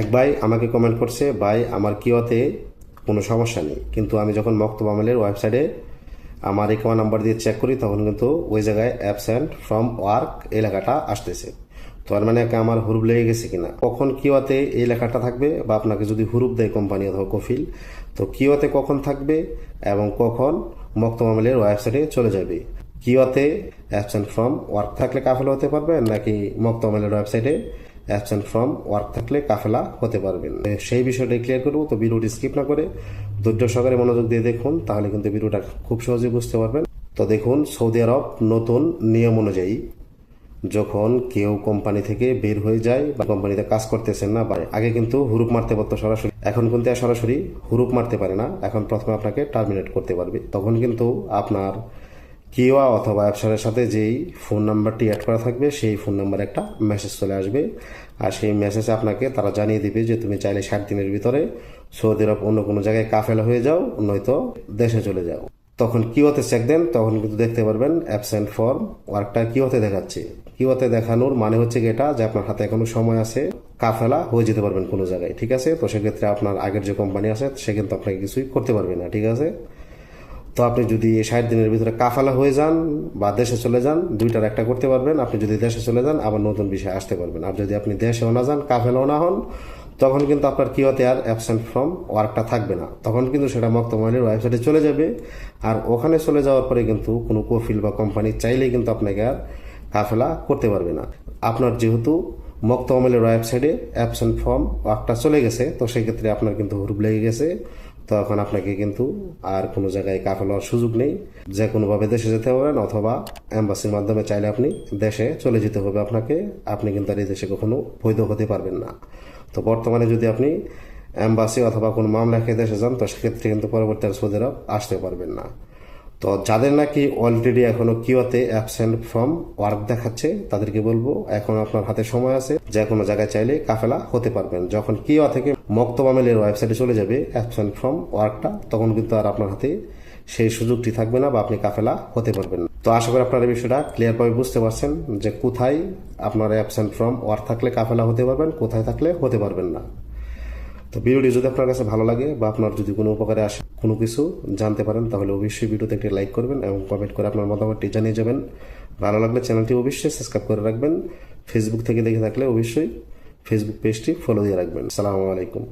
এক ভাই আমাকে কমেন্ট করছে, ভাই, আমার কিওতে কোনো সমস্যা নেই। কিন্তু আমি যখন মক্তব আমলের ওয়েবসাইটে আমার রেকমা নাম্বার দিয়ে চেক করি, তখন কিন্তু ওই জায়গায় অ্যাবসেন্ট ফ্রম ওয়ার্ক এই লেখাটা আসতেছে। তো আর মানে আমার হুরুপ লেগে গেছে কিনা? কখন কিওতে এই লেখাটা থাকবে বা আপনাকে যদি হুরুপ দেয় কোম্পানি অথবা কফিল, তো কিওতে কখন থাকবে এবং কখন মক্তব আমলের ওয়েবসাইটে চলে যাবে? কিওতে অ্যাবসেন্ট ফ্রম ওয়ার্ক থাকলে কাফেলা হতে পারবেন নাকি মক্তব আমলের ওয়েবসাইটে অ্যাবসেন্ট ফ্রম ওয়ার্ক থাকলে কাফেলা হতে পারবেন। সেই বিষয়টা ক্লিয়ার করব, তো ভিডিওটি স্কিপ না করে ধৈর্য সহকারে মনোযোগ দিয়ে দেখুন, তাহলে কিন্তু ভিডিওটা খুব সহজেই বুঝতে পারবেন। তো দেখুন, সৌদি আরব নতুন নিয়ম অনুযায়ী যখন কেউ কোম্পানি থেকে বের হয়ে যায় বা কোম্পানিতে কাজ করতেছেন না বা আগে কিন্তু হুরুপ মারতে পারতো সরাসরি, এখন কিন্তু সরাসরি হুরুপ মারতে পারে না, এখন প্রথমে আপনাকে টার্মিনেট করতে পারবে। তখন কিন্তু আপনার কিওয়া অথবা অ্যাপসারের সাথে যেই ফোন নাম্বারটি অ্যাড করা থাকবে, সেই ফোন নাম্বারে একটা মেসেজ চলে আসবে। আর সেই মেসেজে আপনাকে তারা জানিয়ে দিবে যে তুমি চাইলে ষাট দিনের ভিতরে সৌদি আরব অন্য কোনো জায়গায় কাফেলা হয়ে যাও, নয়তো দেশে চলে যাও। তখন কিওতে চেক দেন, তখন কিন্তু দেখতে পারবেন অ্যাবসেন্ট ফর্ম ওয়ার্কটা কিওতে দেখাচ্ছে। কিওতে দেখানোর মানে হচ্ছে এটা, যে আপনার হাতে এখনও সময় আছে, কাফেলা হয়ে যেতে পারবেন কোনো জায়গায়, ঠিক আছে? তো সেক্ষেত্রে আপনার আগের যে কোম্পানি আছে, সে কিন্তু আপনাকে কিছুই করতে পারবে না, ঠিক আছে? তো আপনি যদি ষাট দিনের ভিতরে কাফালা হয়ে যান বা দেশে চলে যান, দুইটার একটা করতে পারবেন। আপনি যদি দেশে চলে যান, আবার নতুন বিষয়ে আসতে পারবেন। আর যদি আপনি দেশেও না যান, কাফেলাও না হন, তখন কিন্তু আপনার কি হতে আর অ্যাবসেন্ট ফ্রম ওয়ার্কটা থাকবে না। তখন কিন্তু সেটা মক্তমাইলের ওয়েবসাইটে চলে যাবে। আর ওখানে চলে যাওয়ার পরে কিন্তু কোনো কফিল বা কোম্পানি চাইলেই কিন্তু আপনাকে আর কাফেলা করতে পারবে না। আপনার যেহেতু মক্তমাইলের ওয়েবসাইটে অ্যাবসেন্ট ফর্ম ওয়ার্কটা চলে গেছে, তো সেক্ষেত্রে আপনার কিন্তু হুরুপ লেগে গেছে। তখন আপনাকে কিন্তু আর কোনো জায়গায় হওয়ার সুযোগ নেই। যে কোনোভাবে দেশে যেতে পারেন অথবা অ্যাম্বাসির মাধ্যমে চাইলে আপনি দেশে চলে যেতে হবে আপনাকে। আপনি কিন্তু আর এই দেশে কখনো বৈধ হতে পারবেন না। তো বর্তমানে যদি আপনি অ্যাম্বাসি অথবা কোনো মামলা খেয়ে দেশে যান, তো সেক্ষেত্রে কিন্তু পরবর্তী আর সৌদি আরব আসতে পারবেন না। তো যাদের নাকি অলরেডি এখনও কিওতে অ্যাবসেন্ট ফ্রম ওয়ার্ক দেখাচ্ছে, তাদেরকে বলব, এখন আপনার হাতে সময় আছে, যে কোনো জায়গায় চাইলে কাফেলা হতে পারবেন। যখন কিওয়া থেকে মক্তবামেলের ওয়েবসাইটে চলে যাবে অ্যাবসেন্ট ফ্রম ওয়ার্কটা তখন কিন্তু আর আপনার হাতে সেই সুযোগটি থাকবে না বা আপনি কাফেলা হতে পারবেন না। তো আশা করি আপনার এই বিষয়টা ক্লিয়ারভাবে বুঝতে পারছেন যে কোথায় আপনার অ্যাবসেন্ট ফ্রম ওয়ার্ক থাকলে কাফেলা হতে পারবেন, কোথায় থাকলে হতে পারবেন না। তো ভিডিওটি যদি আপনার কাছে ভালো লাগে বা আপনার যদি কোনো উপকারে আসে কোনো কিছু জানতে পারেন, তাহলে অবশ্যই ভিডিওতে একটি লাইক করবেন এবং কমেন্ট করে আপনার মতামতটি জানিয়ে যাবেন। ভালো লাগলে চ্যানেলটি অবশ্যই সাবস্ক্রাইব করে রাখবেন। ফেসবুক থেকে দেখে থাকলে অবশ্যই ফেসবুক পেজটি ফলো দিয়ে রাখবেন। সালামু আলাইকুম।